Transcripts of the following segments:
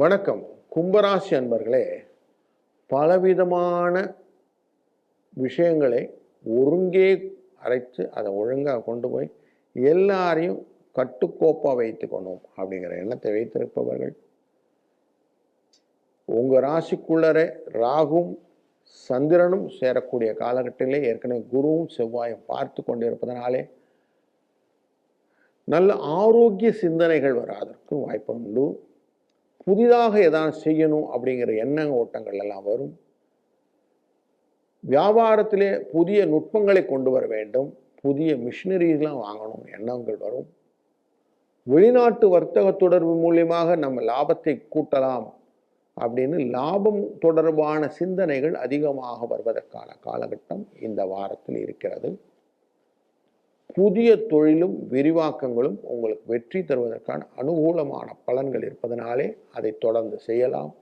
வணக்கம். கும்பராசி அன்பர்களே பலவிதமான விஷயங்களை ஒருங்கே அரைத்து அதை ஒழுங்காக கொண்டு போய் எல்லாரையும் கட்டுக்கோப்பாக வைத்து கொண்டோம் அப்படிங்கிற எண்ணத்தை வைத்திருப்பவர்கள். உங்கள் ராசிக்குள்ளரே ராகும் சந்திரனும் சேரக்கூடிய காலகட்டத்திலே ஏற்கனவே குருவும் செவ்வாயும் பார்த்து கொண்டிருப்பதனாலே நல்ல ஆரோக்கிய சிந்தனைகள் வராதற்கு வாய்ப்பு உண்டு புதிதாக எதாவது செய்யணும் அப்படிங்கிற எண்ண ஓட்டங்கள் எல்லாம் வரும். வியாபாரத்திலே புதிய நுட்பங்களை கொண்டு வர வேண்டும். புதிய மிஷினரிஸ்லாம் வாங்கணும். எண்ணங்கள் வரும். வெளிநாட்டு வர்த்தக தொடர்பு மூலியமாக நம்ம லாபத்தை கூட்டலாம் அப்படின்னு லாபம் தொடர்பான சிந்தனைகள் அதிகமாக வருவதற்கான காலகட்டம் இந்த வாரத்தில் இருக்கிறது. புதிய தொழிலும் விரிவாக்கங்களும் உங்களுக்கு வெற்றி தருவதற்கான அனுகூலமான பலன்கள் இருப்பதனாலே அதை தொடர்ந்து செய்யலாம்.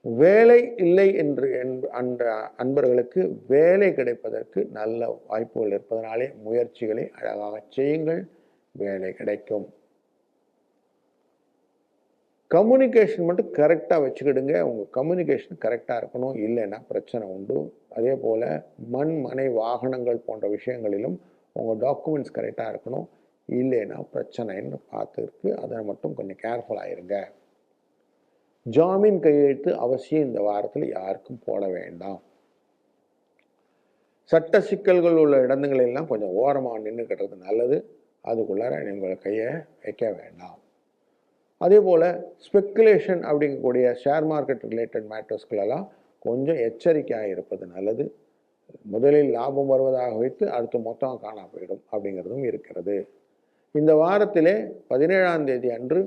வேலை இல்லை என்று அன்ற அன்பர்களுக்கு வேலை கிடைப்பதற்கு நல்ல வாய்ப்புகள் இருப்பதனாலே முயற்சிகளை அழகாக செய்யுங்கள். வேலை கிடைக்கும். கம்யூனிகேஷன் மட்டும் கரெக்டாக வச்சுக்கிடுங்க. உங்கள் கம்யூனிகேஷன் கரெக்டாக இருக்கணும். இல்லைன்னா பிரச்சனை உண்டு. அதே போல் மண் மனை வாகனங்கள் போன்ற விஷயங்களிலும் உங்கள் டாக்குமெண்ட்ஸ் கரெக்டாக இருக்கணும். இல்லைன்னா பிரச்சனைன்னு பார்த்துருக்கு அதை மட்டும் கொஞ்சம் கேர்ஃபுல்லாக இருங்க. ஜாமீன் கையெழுத்து அவசியம் இந்த வாரத்தில் யாருக்கும் போட வேண்டாம். சட்ட சிக்கல்கள் உள்ள இடங்களெல்லாம் கொஞ்சம் ஓரமாக நின்றுக்கிறது நல்லது. அதுக்குள்ளார நீங்கள் கையை வைக்க வேண்டாம். அதே போல் ஸ்பெக்குலேஷன் அப்படிங்கக்கூடிய ஷேர் மார்க்கெட் ரிலேட்டட் மேட்டர்ஸ்களெல்லாம் கொஞ்சம் எச்சரிக்கையாக இருப்பது நல்லது. முதலில் லாபம் வருவதாக வைத்து அடுத்து மொத்தம் காணா போயிடும் அப்படிங்கிறதும் இருக்கிறது. இந்த வாரத்திலே பதினேழாம் தேதி அன்று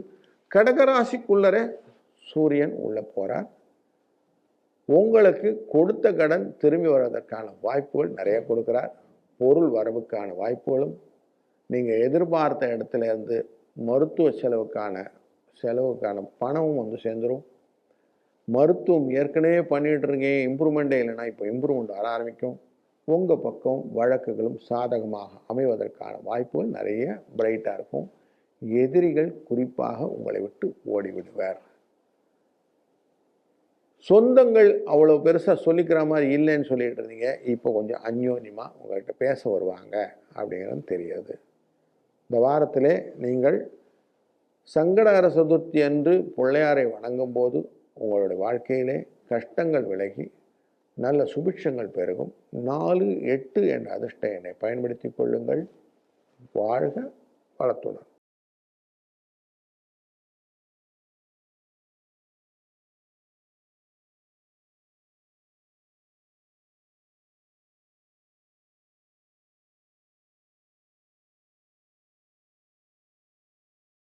கடகராசிக்குள்ளரே சூரியன் உள்ள போகிறார் உங்களுக்கு கொடுத்த கடன் திரும்பி வருவதற்கான வாய்ப்புகள் நிறைய கொடுக்குறார். பொருள் வரவுக்கான வாய்ப்புகளும் நீங்கள் எதிர்பார்த்த இடத்துல இருந்து மருத்துவ செலவுக்கான செலவுக்கான பணமும் வந்து சேர்ந்துடும் மருத்துவம் ஏற்கனவே பண்ணிகிட்டு இருக்கீங்க இம்ப்ரூவ்மெண்ட்டே இல்லைன்னா இப்போ இம்ப்ரூவ்மெண்ட் வர ஆரம்பிக்கும். உங்கள் பக்கம் வழக்குகளும் சாதகமாக அமைவதற்கான வாய்ப்புகள் நிறைய பிரைட்டாக இருக்கும். எதிரிகள் குறிப்பாக உங்களை விட்டு ஓடிவிடுவார். சொந்தங்கள் அவ்வளோ பெருசாக சொல்லிக்கிற மாதிரி இல்லைன்னு சொல்லிட்டு இருந்தீங்க. இப்போ கொஞ்சம் அந்யோன்யமாக உங்கள்கிட்ட பேச வருவாங்க அப்படிங்கிறது தெரியாது. இந்த வாரத்திலே நீங்கள் சங்கடகர சதுர்த்தி அன்று பிள்ளையாரை வணங்கும் போது உங்களுடைய வாழ்க்கையிலே கஷ்டங்கள் விலகி நல்ல சுபிட்சங்கள் பெருகும். நாலு எட்டு என்ற அதிர்ஷ்ட எண்ணை பயன்படுத்தி கொள்ளுங்கள். வாழ்க வளத்துடன்.